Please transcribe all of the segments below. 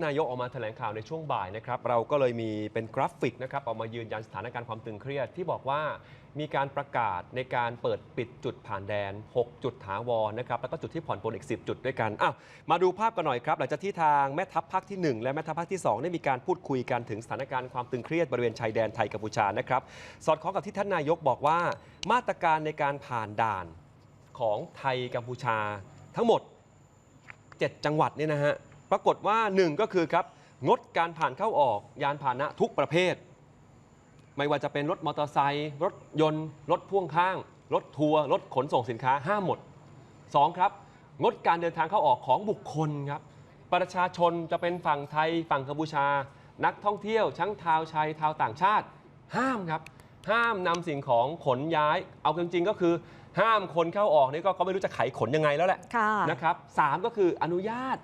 นายกออกมาแถลงข่าวในช่วงบ่ายนะครับเราก็เลยมีเป็นกราฟิกนะครับออกมายืนยันสถานการณ์ความตึงเครียดที่บอกว่ามีการประกาศในการเปิดปิดจุดผ่านแดน 6 จุดถาวรนะครับแล้วก็จุดที่ผ่อนปลนอีก 10 จุดด้วยกันอ้าวมาดูภาพกันหน่อยครับ หลังจากที่ทางแม่ทัพภาคที่ 1 และแม่ทัพภาคที่ 2 ได้มีการพูดคุยกันถึงสถานการณ์ความตึงเครียดบริเวณชายแดนไทยกัมพูชานะครับสอดคล้องกับที่ท่านนายกบอกว่า มาตรการในการผ่านด่านของไทยกัมพูชาทั้งหมด 7 จังหวัดเนี่ยนะฮะ ปรากฏว่า 1 ก็คือครับงดการผ่านเข้าออกยานพาหนะทุกประเภท ไม่ว่าจะเป็นรถมอเตอร์ไซค์รถยนต์ รถพ่วงข้าง รถทัวร์รถขนส่งสินค้าห้ามหมด 2 ครับงดการเดินทางเข้าออกของบุคคลครับประชาชนจะเป็นฝั่งไทยฝั่งกัมพูชา นักท่องเที่ยวทั้งชาวไทยชาวต่างชาติ ห้ามครับ ห้ามนำสิ่งของขนย้าย เอาจริงๆก็คือ ห้ามคนเข้าออกนี่ก็ก็ไม่รู้จะไขขนยังไงแล้วแหละค่ะนะครับสามก็คืออนุญาต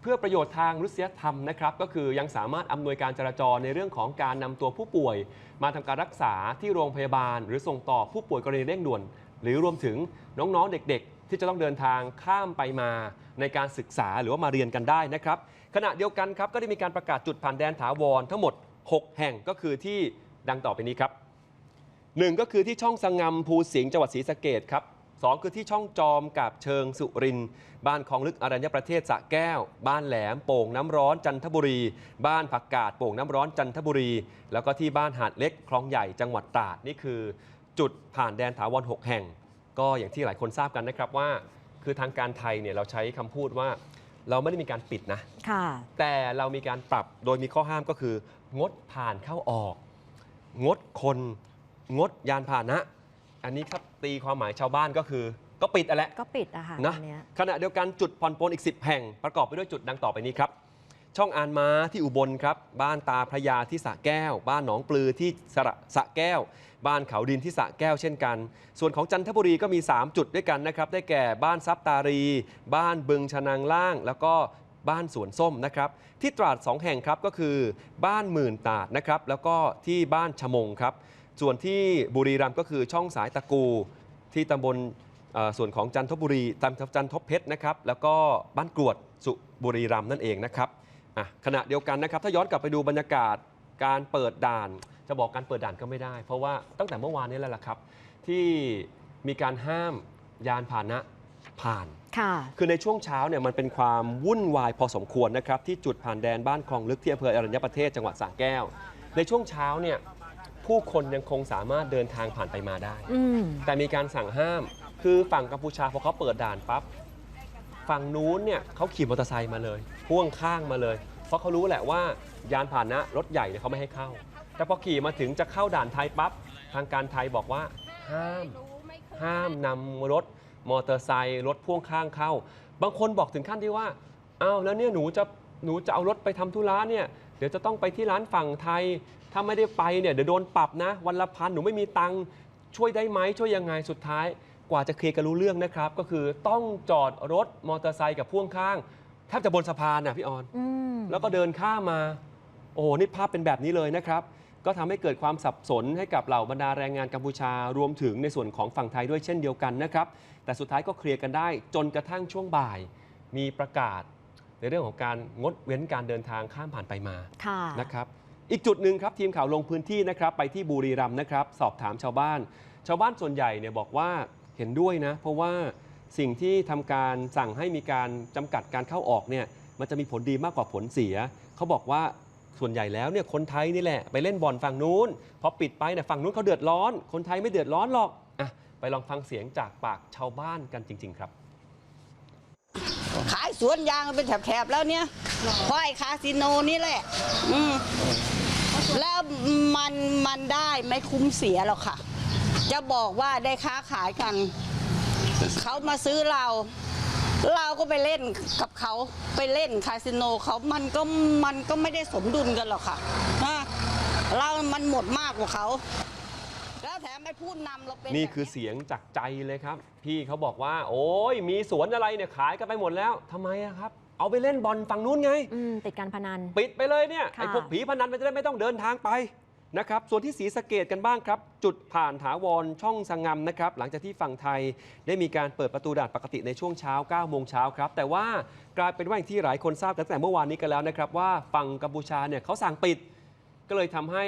เพื่อประโยชน์ทางมนุษยธรรมนะครับก็คือยังสามารถอำนวยการจราจรในเรื่องของการนำตัวผู้ป่วย มาทำการรักษาที่โรงพยาบาล หรือส่งต่อผู้ป่วยกรณีเร่งด่วน หรือรวมถึงน้องๆเด็กๆ ที่จะต้องเดินทางข้ามไปมาในการศึกษาหรือว่ามาเรียนกันได้นะครับขณะเดียวกันครับก็ได้มีการประกาศจุดผ่านแดนถาวรทั้งหมด 6 แห่งก็คือที่ดังต่อไปนี้ครับหนึ่งก็คือที่ช่องสังงำภูสิงห์จังหวัดศรีสะเกดครับ สองคือที่ช่องจอมกับเชิงสุรินทร์บ้านคลองลึกอรัญญประเทศสระแก้ว บ้านแหลมโป่งน้ำร้อนจันทบุรี บ้านผักกาดโป่งน้ำร้อนจันทบุรี แล้วก็ที่บ้านหาดเล็กคลองใหญ่จังหวัดตราดนี่คือ จุดผ่านแดนถาวร6 แห่ง ก็อย่างที่หลายคนทราบกันนะครับว่า คือทางการไทยเนี่ยเราใช้คำพูดว่า เราไม่ได้มีการปิดนะค่ะ แต่เรามีการปรับโดยมีข้อห้ามก็คือ งดผ่านเข้าออก งดคน งดยานพาหนะ อันนี้ครับตีความหมายชาวบ้านก็คือ ก็ปิดอะแหละก็ปิดอะค่ะนะตอนเนี้ยขณะเดียวกันจุดผ่อนปลนอีก 10 แห่งประกอบไปด้วยจุดดังต่อไปนี้ครับ ช่องอานม้าที่อุบลครับ บ้านตาพระยาที่สระแก้ว บ้านหนองปลือที่สระสระแก้ว บ้านเขาดินที่สระแก้วเช่นกัน ส่วนของจันทบุรีก็มี 3 จุดด้วยกันนะครับ ได้แก่บ้านซับตารี บ้านบึงชนางล่าง แล้วก็บ้านสวนส้มนะครับ ที่ตราด 2 แห่งครับก็คือ บ้านหมื่นตาดนะครับ แล้วก็ที่บ้านชะมงครับ ส่วนที่บุรีรัมย์ก็คือช่องสายตะกู ที่ตำบลเอ่อส่วนของจันทบุรีตำจันทบเพชรนะครับ แล้วก็บ้านกรวดสุบุรีรัมย์นั่นเองนะครับอะขณะเดียวกันนะครับ ถ้าย้อนกลับไปดูบรรยากาศการเปิดด่าน จะบอกการเปิดด่านก็ไม่ได้ เพราะว่าตั้งแต่เมื่อวานนี้แล้วล่ะครับ ที่มีการห้ามยานพาหนะผ่านค่ะคือในช่วงเช้าเนี่ยมันเป็นความวุ่นวายพอสมควรนะครับ ที่จุดผ่านแดนบ้านคลองลึกที่อำเภออรัญญประเทศจังหวัดสระแก้ว ในช่วงเช้าเนี่ย ผู้คนยังคงสามารถเดินทางผ่านไปมาได้ อืม แต่มีการสั่งห้าม คือฝั่งกัมพูชาพอเขาเปิดด่านปั๊บ ฝั่งนู้นเนี่ยเขาขี่มอเตอร์ไซค์มาเลย พ่วงข้างมาเลย เพราะเขารู้แหละว่ายานพาหนะรถใหญ่เนี่ยเขาไม่ให้เข้า แต่พอขี่มาถึงจะเข้าด่านไทยปั๊บ ทางการไทยบอกว่า ห้าม ห้ามนำรถมอเตอร์ไซค์รถพ่วงข้างเข้า บางคนบอกถึงขั้นที่ว่า อ้าวแล้วเนี่ยหนูจะหนูจะเอารถไปทำธุระเนี่ย เดี๋ยวจะต้องไปที่ร้านฝั่งไทย ถ้าไม่ได้ไปเนี่ยเดี๋ยวโดนปรับนะ วันละพันหนูไม่มีตังค์ช่วยได้ไหมช่วยยังไงสุดท้าย กว่าจะเคลียร์กันรู้เรื่องนะครับ ก็คือต้องจอดรถมอเตอร์ไซค์กับพ่วงข้างแทบจะบนสะพานนะพี่ออน อืมแล้วก็เดินข้ามมา โอ้โห นี่ภาพเป็นแบบนี้เลยนะครับ ก็ทำให้เกิดความสับสนให้กับเหล่าบรรดาแรงงานกัมพูชา รวมถึงในส่วนของฝั่งไทยด้วยเช่นเดียวกันนะครับ แต่สุดท้ายก็เคลียร์กันได้ จนกระทั่งช่วงบ่าย มีประกาศ ในเรื่องของการงดเว้นการเดินทางข้ามผ่านไปมาค่ะนะครับ อีกจุดหนึ่งครับทีมข่าวลงพื้นที่นะครับไปที่บุรีรัมย์นะครับ สอบถามชาวบ้าน ชาวบ้านส่วนใหญ่เนี่ยบอกว่าเห็นด้วยนะ เพราะว่าสิ่งที่ทำการสั่งให้มีการจำกัดการเข้าออกเนี่ยมันจะมีผลดีมากกว่าผลเสีย เขาบอกว่าส่วนใหญ่แล้วเนี่ยคนไทยนี่แหละไปเล่นบ่อนฝั่งนู้นพอปิดไปเนี่ยฝั่งนู้นเขาเดือดร้อน คนไทยไม่เดือดร้อนหรอกอะไปลองฟังเสียงจากปากชาวบ้านกันจริง ๆ ครับ ขายสวนยางเป็นแถบๆแล้วเนี่ยเพราะไอ้คาสิโนนี่แหละ อืมแล้วมันมันได้ไม่คุ้มเสียหรอกค่ะ จะบอกว่าได้ค้าขายกัน เขามาซื้อเรา เราก็ไปเล่นกับเขาไปเล่นคาสิโนเขามันก็มันก็ไม่ได้สมดุลกันหรอกค่ะนะเรามันหมดมากกว่าเขา แล้วแถมไม่พูดนำเราเป็นนี่แบบคือเยเสียงจากใจเลยครับ พี่เขาบอกว่า โอ้ยมีสวนอะไรเนี่ยขายกันไปหมดแล้วทำไมอะครับ เอาไปเล่นบอลฝั่งนู้นไง อืมติดการพนัน ปิดไปเลยเนี่ยค่ะ ไอ้พวกผีพนันมันจะได้ไม่ต้องเดินทางไปนะครับส่วนที่ศรีสะเกดกันบ้างครับ จุดผ่านถาวรช่องสังงำนะครับ หลังจากที่ฝั่งไทยได้มีการเปิดประตูด่านปกติในช่วงเช้า9โมงเช้าครับ แต่ว่ากลายเป็นว่าอย่างที่หลายคนทราบกันตั้งแต่เมื่อวานนี้กันแล้วนะครับ ว่าฝั่งกัมพูชาเนี่ยเขาสั่งปิด ก็เลยทำให้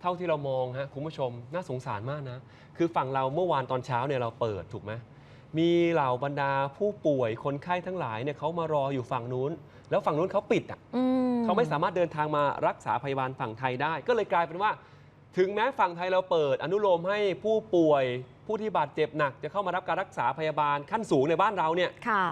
เท่าที่เรามองฮะคุณผู้ชมน่าสงสารมากนะ คือฝั่งเราเมื่อวานตอนเช้าเนี่ยเราเปิดถูกไหมมีเหล่าบรรดาผู้ป่วยคนไข้ทั้งหลายเนี่ยเขามารออยู่ฝั่งนู้น แล้วฝั่งนู้นเขาปิดอะอืเขาไม่สามารถเดินทางมารักษาพยาบาลฝั่งไทยได้ ก็เลยกลายเป็นว่า ถึงแม้ฝั่งไทยเราเปิด อนุโลมให้ผู้ป่วยผู้ที่บาดเจ็บหนัก จะเข้ามารับการรักษาพยาบาลขั้นสูงในบ้านเราเนี่ยค่ะ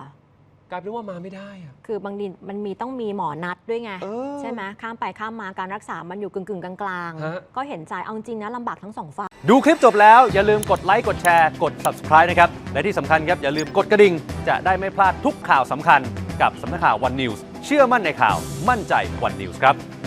กลายเป็นว่ามาไม่ได้อะ คือบางทีมันมีต้องมีหมอนัดด้วยไง เออใช่ไหมข้ามไปข้ามมาการรักษา มันอยู่กึ่งกึ่งๆกลางฮะ ๆ ก็เห็นใจเอาจริงนะลำบากทั้งสองฝ่าย ดูคลิปจบแล้วอย่าลืมกดไลค์กดแชร์กด subscribe นะครับ และที่สำคัญครับ อย่าลืมกดกระดิ่ง จะได้ไม่พลาดทุกข่าวสำคัญกับสำนักข่าว One News เชื่อมั่นในข่าวมั่นใจ One News ครับ